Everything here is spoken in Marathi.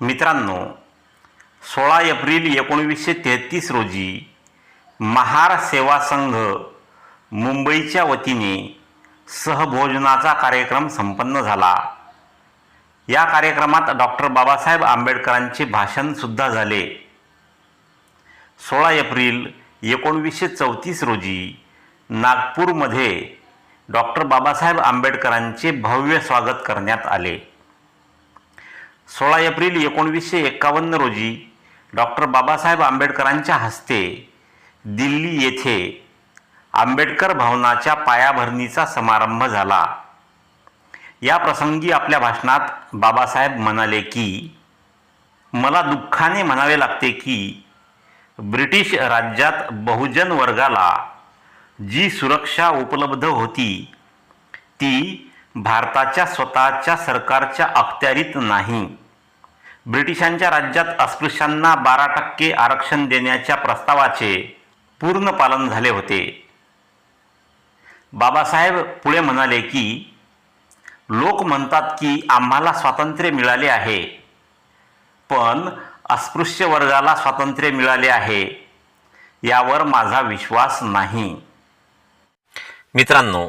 मित्रांनो सोळा एप्रिल एकोणवीसशे तेहतीस रोजी महार सेवा संघ मुंबईच्या वतीने सहभोजनाचा कार्यक्रम संपन्न झाला. या कार्यक्रमात डॉक्टर बाबासाहेब आंबेडकरांचे भाषणसुद्धा झाले. सोळा एप्रिल एकोणवीसशे चौतीस रोजी नागपूरमध्ये डॉक्टर बाबासाहेब आंबेडकरांचे भव्य स्वागत करण्यात आले. सोळा एप्रिल एकोणवीसशे एक्कावन्न रोजी डॉक्टर बाबासाहेब आंबेडकरांच्या हस्ते दिल्ली येथे आंबेडकर भवनाच्या पायाभरणीचा समारंभ झाला. या प्रसंगी आपल्या भाषणात बाबासाहेब म्हणाले की मला दुःखाने म्हणावे लागते की ब्रिटिश राज्यात बहुजन वर्गाला जी सुरक्षा उपलब्ध होती ती भारताच्या स्वतःच्या सरकारच्या अखत्यारीत नाही. ब्रिटिशांच्या राज्यात अस्पृश्यांना बारा टक्के आरक्षण देण्याच्या प्रस्तावाचे पूर्ण पालन झाले होते. बाबासाहेब पुढे म्हणाले की लोक म्हणतात की आम्हाला स्वातंत्र्य मिळाले आहे पण अस्पृश्य वर्गाला स्वातंत्र्य मिळाले आहे यावर माझा विश्वास नाही. मित्रांनो